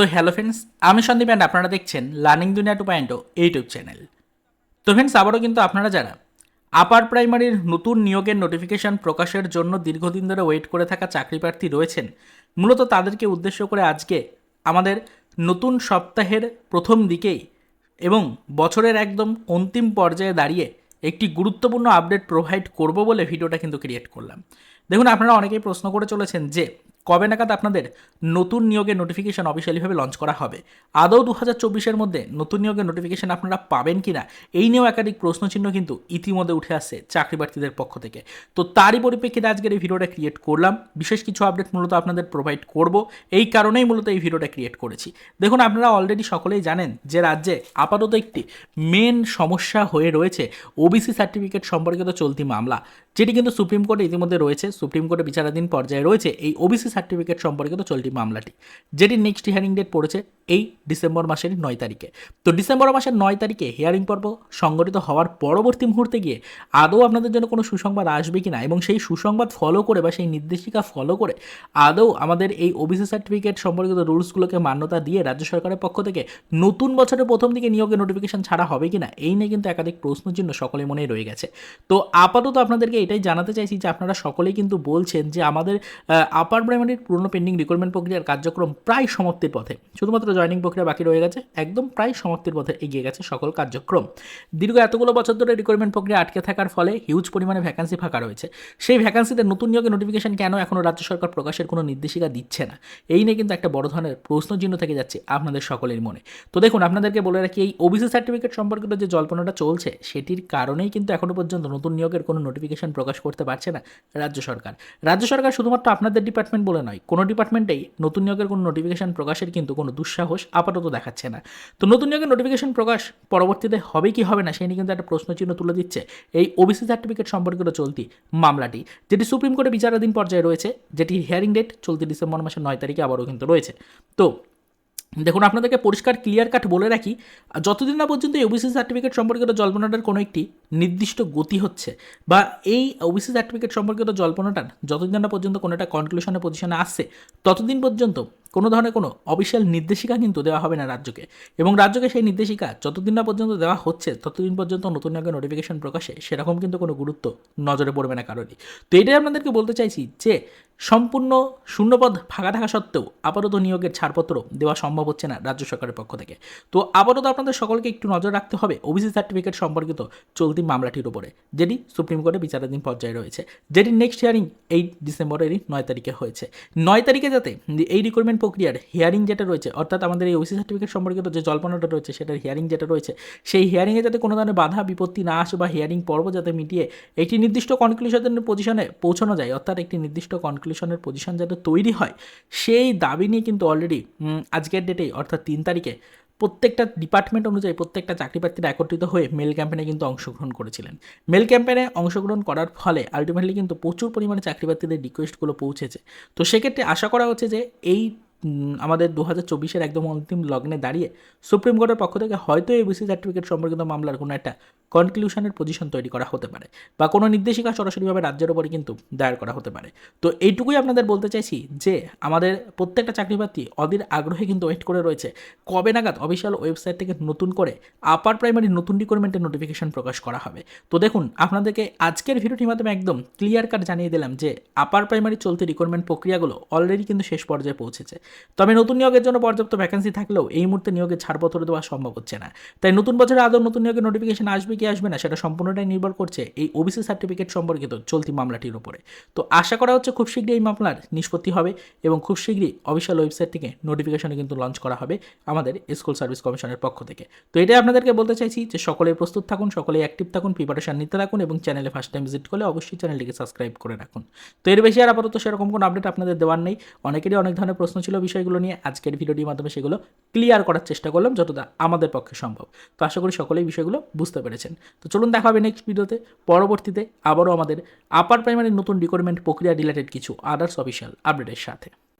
তো hello friends আমি Sandeep and আপনারা দেখছেন learning Duniya two point YouTube channel তো ফ্রেন্ডস আবারও কিন্তু আপনারা যারা আপার প্রাইমারির নতুন নিয়োগের নোটিফিকেশন প্রকাশের জন্য দীর্ঘদিন ধরে ওয়েট করে থাকা চাকরি প্রার্থী রয়েছেন, মূলত তাদেরকে উদ্দেশ্য করে আজকে আমাদের নতুন সপ্তাহের প্রথম দিকেই এবং বছরের একদম অন্তিম পর্যায়ে দাঁড়িয়ে একটি গুরুত্বপূর্ণ আপডেট প্রোভাইড করব বলে ভিডিওটা কিন্তু ক্রিয়েট করলাম। দেখুন, আপনারা অনেকেই প্রশ্ন করে চলেছেন যে কবে নাগাদ আপনাদের নতুন নিয়োগের নোটিফিকেশন অফিসিয়ালিভাবে লঞ্চ করা হবে? আদৌ দু হাজার চব্বিশের মধ্যে নতুন নিয়োগের নোটিফিকেশন আপনারা পাবেন কি না এই নিয়েও একাধিক প্রশ্নচিহ্ন কিন্তু ইতিমধ্যে উঠে আসছে চাকরি প্রার্থীদের পক্ষ থেকে। তো তারই পরিপ্রেক্ষিতে আজকের এই ভিডিওটা ক্রিয়েট করলাম। বিশেষ কিছু আপডেট মূলত আপনাদের প্রোভাইড করব। এই কারণেই মূলত এই ভিডিওটা ক্রিয়েট করেছি। দেখুন, আপনারা অলরেডি সকলেই জানেন যে রাজ্যে আপাতত একটি মেন সমস্যা হয়ে রয়েছে ওবিসি সার্টিফিকেট সম্পর্কিত চলতি মামলা, যেটি কিন্তু সুপ্রিম কোর্টে ইতিমধ্যে রয়েছে। সুপ্রিম কোর্টে বিচারাধীন পর্যায়ে রয়েছে। এই ওবিসি সার্টিফিকেট সম্পর্কিত চলতি মামলাটি, যেটি নেক্সট হিয়ারিং ডেট পড়েছে এই ডিসেম্বর মাসের নয় তারিখে। তো ডিসেম্বর মাসের নয় তারিখে হিয়ারিং পর্ব সংগঠিত হওয়ার পরবর্তী মুহূর্তে গিয়ে আদৌ আপনাদের জন্য কোনো সুসংবাদ আসবে কিনা এবং সেই সুসংবাদ ফলো করে বা সেই নির্দেশিকা ফলো করে আদৌ আমাদের এই ওবিসি সার্টিফিকেট সম্পর্কিত রুলসগুলোকে মান্যতা দিয়ে রাজ্য সরকারের পক্ষ থেকে নতুন বছরের প্রথম দিকে নিয়োগের নোটিফিকেশন ছাড়া হবে কিনা, এই নিয়ে কিন্তু একাধিক প্রশ্নচিহ্ন সকলে মনেই রয়ে গেছে। তো আপাতত আপনাদেরকে এটাই জানাতে চাইছি যে আপনারা সকলেই কিন্তু বলছেন যে আমাদের আপার প্রাইমারির পুরনো পেন্ডিং রিক্রুটমেন্ট প্রক্রিয়ার কার্যক্রম প্রায় সমাপ্তির পথে। শুধুমাত্র জয়নিং প্রক্রিয়া বাকি রয়ে গেছে, একদম প্রায় সমাপ্তির পথে এগিয়ে গেছে সকল কার্যক্রম। দীর্ঘ এতগুলো বছর ধরে রিক্রুটমেন্ট প্রক্রিয়া আটকে থাকার ফলে হিউজ পরিমাণে ভ্যাকান্সি ফাঁকা রয়েছে। সেই ভ্যাকান্সিতে নতুন নিয়োগের নোটিফিকেশন কেন এখনও রাজ্য সরকার প্রকাশের কোনো নির্দেশিকা দিচ্ছে না? এই নিয়ে কিন্তু একটা বড় ধরনের প্রশ্নচিহ্ন থেকে যাচ্ছে আপনাদের সকলের মনে। তো দেখুন, আপনাদেরকে বলে রাখি, এই ওবিসি সার্টিফিকেট সম্পর্কিত যে জল্পনাটা চলছে, সেটির কারণেই কিন্তু এখনও পর্যন্ত নতুন নিয়োগের কোনো নোটিফিকেশন প্রকাশ করতে পারছে না রাজ্য সরকার। রাজ্য সরকার শুধুমাত্র আপনাদের ডিপার্টমেন্ট বলে নয়, কোনো ডিপার্টমেন্টেই নতুন নিয়োগের কোনো নোটিফিকেশান প্রকাশের কিন্তু কোনো দুঃসাহস আপাতত দেখাচ্ছে না। তো নতুন নিয়োগের নোটিফিকেশান প্রকাশ পরবর্তীতে হবে কি হবে না, সেই নিয়ে কিন্তু একটা প্রশ্নচিহ্ন তুলে দিচ্ছে এই ওবিসি সার্টিফিকেট সম্পর্কিত চলতি মামলাটি, যেটি সুপ্রিম কোর্টে বিচারাধীন পর্যায়ে রয়েছে যেটি হিয়ারিং ডেট চলতি ডিসেম্বর মাসের নয় তারিখে আবারও কিন্তু রয়েছে। তো দেখুন, আপনাদেরকে পরিষ্কার ক্লিয়ার কাট বলে রাখি, যতদিন না পর্যন্ত ওবিসি সার্টিফিকেট সম্পর্কিত জল্পনাটার কোনো একটি নির্দিষ্ট গতি হচ্ছে বা এই ওবিসি সার্টিফিকেট সম্পর্কিত জল্পনাটার যতদিন না পর্যন্ত কোনো একটা কনক্লুশনের পজিশনে আসছে, ততদিন পর্যন্ত কোনো ধরনের কোনো অফিসিয়াল নির্দেশিকা কিন্তু দেওয়া হবে না রাজ্যকে। এবং রাজ্যকে সেই নির্দেশিকা যতদিন না পর্যন্ত দেওয়া হচ্ছে, ততদিন পর্যন্ত নতুন নিয়োগের নোটিফিকেশন প্রকাশে সেরকম কিন্তু কোনো গুরুত্ব নজরে পড়বে না কারণই তো এটাই আপনাদেরকে বলতে চাইছি যে, সম্পূর্ণ শূন্যপদ ফাঁকা থাকা সত্ত্বেও আপাতত নিয়োগের ছাড়পত্র দেওয়া সম্ভব হচ্ছে না রাজ্য সরকারের পক্ষ থেকে। তো আপাতত আপনাদের সকলকে একটু নজর রাখতে হবে ওবিসি সার্টিফিকেট সম্পর্কিত চলতি মামলাটির উপরে, যেটি সুপ্রিম কোর্টে বিচারাধীন পর্যায়ে রয়েছে, যেটি নেক্সট হিয়ারিং এই ডিসেম্বরেরই নয় তারিখে হয়েছে। নয় তারিখে যাতে এই রিক্রুটমেন্ট প্রক্রিয়ার হিয়ারিং যেটা রয়েছে, অর্থাৎ আমাদের এই ওসি সার্টিফিকেট সম্পর্কিত যে জল্পনাটা রয়েছে, সেটার হিয়ারিং যেটা রয়েছে, সেই হিয়ারিংয়ে যাতে কোনো ধরনের বাধা, বিপত্তি না আসে বা হিয়ারিং পর্ব যাতে মিটিয়ে একটি নির্দিষ্ট কনক্লুশনের পজিশনে পৌঁছানো যায়, অর্থাৎ একটি নির্দিষ্ট কনক্লুশনের পজিশন যাতে তৈরি হয়, সেই দাবি নিয়ে কিন্তু অলরেডি আজকের ডেটেই অর্থাৎ তিন তারিখে প্রত্যেকটা ডিপার্টমেন্ট অনুযায়ী প্রত্যেকটা চাকরি প্রার্থীরা একত্রিত হয়ে মেল ক্যাম্পেনে কিন্তু অংশগ্রহণ করেছিলেন। মেল ক্যাম্পেনে অংশগ্রহণ করার ফলে আলটিমেটলি কিন্তু প্রচুর পরিমাণে চাকরি প্রার্থীদের রিকোয়েস্টগুলো পৌঁছেছে। তো সেক্ষেত্রে আশা করা হচ্ছে যে এই আমাদের দু হাজার চব্বিশের একদম অন্তিম লগ্নে দাঁড়িয়ে সুপ্রিম কোর্টের পক্ষ থেকে হয়তো এই বিসি সার্টিফিকেট সম্পর্কিত মামলার কোনো একটা কনক্লুশনের পজিশন তৈরি করা হতে পারে বা কোনো নির্দেশিকা সরাসরিভাবে রাজ্যের ওপরে কিন্তু দায়ের করা হতে পারে। তো এইটুকুই আপনাদের বলতে চাইছি যে, আমাদের প্রত্যেকটা চাকরি প্রার্থী আগ্রহে কিন্তু ওয়েট করে রয়েছে। কবে নাগাদ অফিসিয়াল ওয়েবসাইট থেকে নতুন করে আপার প্রাইমারি নতুন রিকোয়ারমেন্টের নোটিফিকেশন প্রকাশ করা হবে? তো দেখুন, আপনাদেরকে আজকের ভিডিওটির মাধ্যমে একদম ক্লিয়ার কাট জানিয়ে দিলাম যে আপার প্রাইমারি চলতি রিকোয়ারমেন্ট প্রক্রিয়াগুলো অলরেডি কিন্তু শেষ পর্যায়ে পৌঁছেছে। তবে নতুন নিয়োগের জন্য পর্যাপ্ত ভ্যাকেন্সি থাকলেও এই মুহূর্তে নিয়োগের ছাড়পত্র দেওয়া সম্ভব হচ্ছে না। তাই নতুন বছরে আদৌ নতুন নিয়োগের নোটিফিকেশন আসবে কি আসবে না, সেটা সম্পূর্ণটাই নির্ভর করছে এই ওবিসি সার্টিফিকেট সম্পর্কিত চলতি মামলাটির উপরে। তো আশা করা হচ্ছে খুব শীঘ্রই এই মামলার নিষ্পত্তি হবে এবং খুব শীঘ্রই অফিসিয়াল ওয়েবসাইট থেকে নোটিফিকেশনে কিন্তু লঞ্চ করা হবে আমাদের স্কুল সার্ভিস কমিশনের পক্ষ থেকে। তো এটাই আপনাদেরকে বলতে চাইছি যে সকলে প্রস্তুত থাকুন সকলে অ্যাক্টিভ থাকুন প্রিপারেশন নিতে থাকুন এবং চ্যানেলে ফার্স্ট টাইম ভিজিট করলে অবশ্যই চ্যানেলটিকে সাবস্ক্রাইব করে রাখুন। তো এর বেশি আর আপাতত সেরকম কোনো আপডেট আপনাদের দেওয়ার নেই। অনেকেরই অনেক ধরনের প্রশ্ন ছিল বিষয়গুলো নিয়ে। আজকের ভিডিওটির মাধ্যমে সেগুলো ক্লিয়ার করার চেষ্টা করলাম, যতটা আমাদের পক্ষে সম্ভব। তো আশা করি সকলেই বিষয়গুলো বুঝতে পেরেছেন। তো চলুন দেখা হবে নেক্সট ভিডিওতে পরবর্তীতে আবারও আমাদের আপার প্রাইমারির নতুন রিকোয়ারমেন্ট প্রক্রিয়া রিলেটেড কিছু আদার্স অফিসিয়াল আপডেটের সাথে।